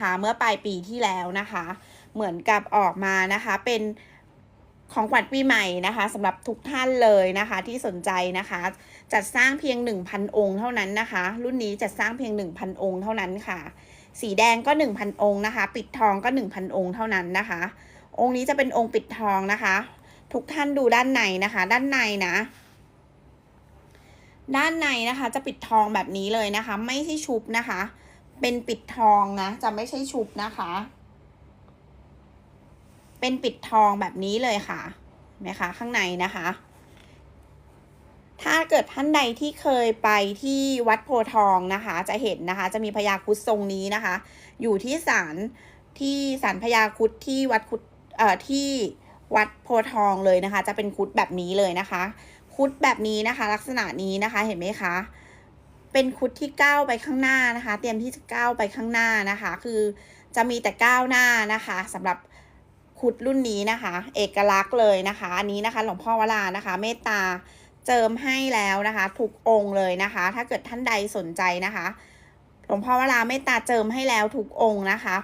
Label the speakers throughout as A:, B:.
A: คะเมื่อปลายปีที่แล้วนะคะ เหมือนกับออกมานะคะเป็นของขวัญปีใหม่นะคะสำหรับทุกท่านเลยนะคะที่สนใจนะคะ จัดสร้างเพียง 1,000 องค์เท่านั้นนะคะ รุ่นนี้จัดสร้างเพียง 1,000 องค์เท่านั้นค่ะ สีแดงก็ 1,000 องค์นะคะ ปิดทองก็ 1,000 องค์เท่านั้นนะคะ องค์นี้จะเป็นองค์ปิดทองนะคะ ทุกท่านดูด้านในนะคะ ด้านในนะ ด้านในนะคะจะปิดทองแบบนี้เลยนะคะ ไม่ใช่ชุบนะคะ เป็นปิดทองนะ จะไม่ใช่ชุบนะคะ เป็นปิดทองแบบนี้เลยค่ะเห็นะคะข้างในนะคะ ถ้าเกิดท่านใดที่เคยไปที่วัดโพทองนะคะ จะเห็นนะคะ จะมีพญาครุดทรงนี้นะคะ อยู่ที่ศาลที่ศาลพญาครุดที่วัดครุดเอ่อที่วัดโพทองเลยนะคะ จะเป็นครุดแบบนี้เลยนะคะครุดแบบนี้นะคะ ลักษณะนี้นะคะเห็นไหมคะ เป็นคุดที่ก้าวไปข้างหน้านะคะ เตรียมที่จะก้าวไปข้างหน้านะคะ คือจะมีแต่ก้าวหน้านะคะสำหรับคุดรุ่นนี้นะคะ เอกลักษณ์เลยนะคะ อันนี้นะคะหลวงพ่อวรานะคะ เมตตาเจิมให้แล้วนะคะทุกองค์เลยนะคะ ถ้าเกิดท่านใดสนใจนะคะ หลวงพ่อวราเมตตาเจิมให้แล้วทุกองค์นะคะ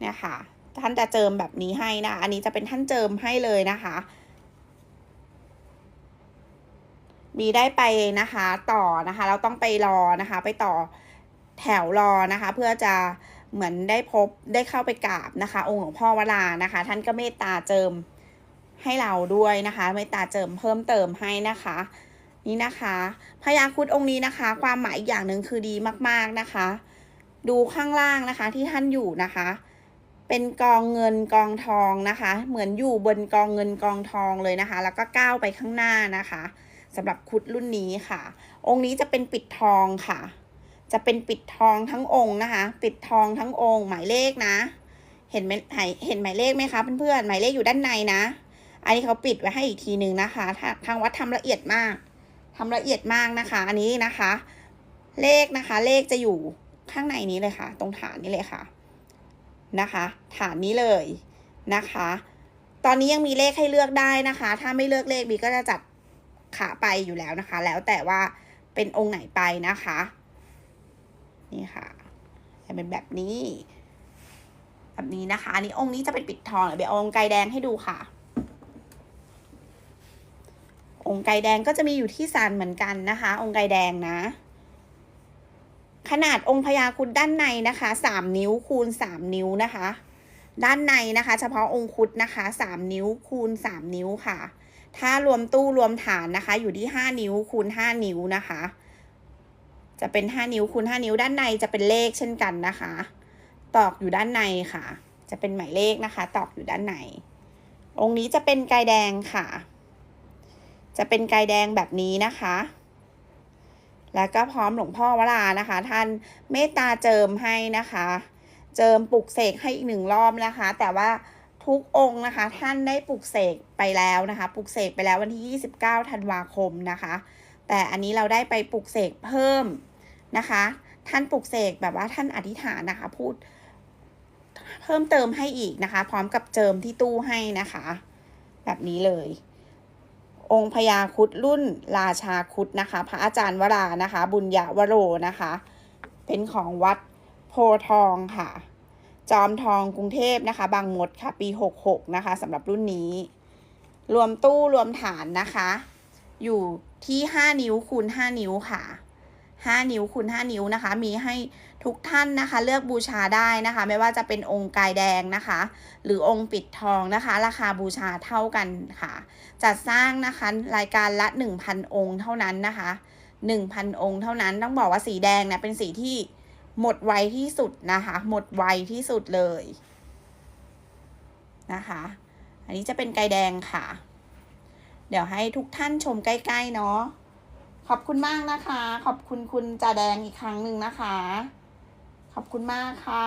A: เนี่ยค่ะท่านจะเจิมแบบนี้ให้นะ อันนี้จะเป็นท่านเจิมให้เลยนะคะ มีได้ไปนะคะต่อนะคะ เราต้องไปรอนะคะ ไปต่อแถวรอนะคะ เพื่อจะเหมือนได้พบได้เข้าไปกราบนะคะ องค์หลวงพ่อวรานะคะ ท่านก็เมตตาเจิมให้เราด้วยนะคะ เมตตาเจิมเพิ่มเติมให้นะคะ นี่นะคะพญาครุดองค์นี้นะคะ ความหมายอีกอย่างหนึ่งคือดีมากๆนะคะ ดูข้างล่างนะคะที่ท่านอยู่นะคะ เป็นกองเงินกองทองนะคะ เหมือนอยู่บนกองเงินกองทองเลยนะคะ แล้วก็ก้าวไปข้างหน้านะคะ สำหรับคุดรุ่นนี้ค่ะ องค์นี้จะเป็นปิดทองค่ะ จะเป็นปิดทองทั้งองค์นะคะ ปิดทองทั้งองค์หมายเลขนะ เห็นไหมเห็นหมายเลขไหมคะเพื่อนๆหมายเลขอยู่ด้านในนะ อันนี้เขาปิดไว้ให้อีกทีหนึ่งนะคะ ทางวัดทำละเอียดมากทำละเอียดมากนะคะ อันนี้นะคะ เลขนะคะ เลขจะอยู่ข้างในนี้เลยค่ะ ตรงฐานนี้เลยค่ะนะคะ ฐานนี้เลยนะคะ ตอนนี้ยังมีเลขให้เลือกได้นะคะ ถ้าไม่เลือกเลขบีก็จะจัด ขาไปอยู่แล้วนะคะ แล้วแต่ว่าเป็นองค์ไหนไปนะคะ นี่ค่ะจะเป็นแบบนี้ แบบนี้นะคะอันนี้องค์นี้จะเป็นปิดทองเดี๋ยวเอาองค์ไก่แดงให้ดูค่ะ องค์ไก่แดงก็จะมีอยู่ที่ศาลเหมือนกันนะคะ องค์ไก่แดงนะ ขนาดองค์พญาคุดด้านในนะคะสามนิ้วคูณสามนิ้วนะคะ ด้านในนะคะ เฉพาะองค์คุดนะคะสามนิ้วคูณสามนิ้วค่ะ ถ้ารวมตู้รวมฐานนะคะ อยู่ที่ห้านิ้วคูณห้านิ้วนะคะ จะเป็นห้านิ้วคูณห้านิ้วด้านในจะเป็นเลขเช่นกันนะคะ ตอกอยู่ด้านในค่ะ จะเป็นหมายเลขนะคะ ตอกอยู่ด้านใน องค์นี้จะเป็นไกแดงค่ะ จะเป็นไกแดงแบบนี้นะคะ แล้วก็พร้อมหลวงพ่อวรานะคะ ท่านเมตตาเจิมให้นะคะ เจิมปลุกเสกให้อีกหนึ่งรอบนะคะ แต่ว่า ทุกองค์นะคะ ท่านได้ปลุกเสกไปแล้วนะคะปลุกเสกไปแล้ววันที่ 29ธันวาคมนะคะ แต่อันนี้เราได้ไปปลุกเสกเพิ่มนะคะ ท่านปลุกเสกแบบว่าท่านอธิษฐานนะคะ พูดเพิ่มเติมให้อีกนะคะ พร้อมกับเจิมที่ตู้ให้นะคะ แบบนี้เลย องค์พญาคุดรุ่นราชาคุดนะคะ พระอาจารย์วรานะคะ บุญญาวโรนะคะ เป็นของวัดโพทองค่ะ จอมทองกรุงเทพนะคะ บางมดค่ะ ปี 66 นะคะสำหรับรุ่นนี้ รวมตู้รวมฐานนะคะ อยู่ที่ 5 นิ้วคูณ 5 นิ้วค่ะ 5 นิ้วคูณ 5 นิ้วนะคะ มีให้ทุกท่านนะคะ เลือกบูชาได้นะคะ ไม่ว่าจะเป็นองค์กายแดงนะคะ หรือองค์ปิดทองนะคะ ราคาบูชาเท่ากันค่ะ จัดสร้างนะคะรายการละ 1,000 องค์เท่านั้นนะคะ 1,000 องค์เท่านั้นต้องบอกว่าสีแดงเนี่ยเป็นสีที่ หมดไวที่สุดนะคะ หมดไวที่สุดเลยนะคะ อันนี้จะเป็นไก่แดงค่ะ เดี๋ยวให้ทุกท่านชมใกล้ๆเนาะ ขอบคุณมากนะคะ ขอบคุณคุณจ่าแดงอีกครั้งหนึ่งนะคะ ขอบคุณมากค่ะ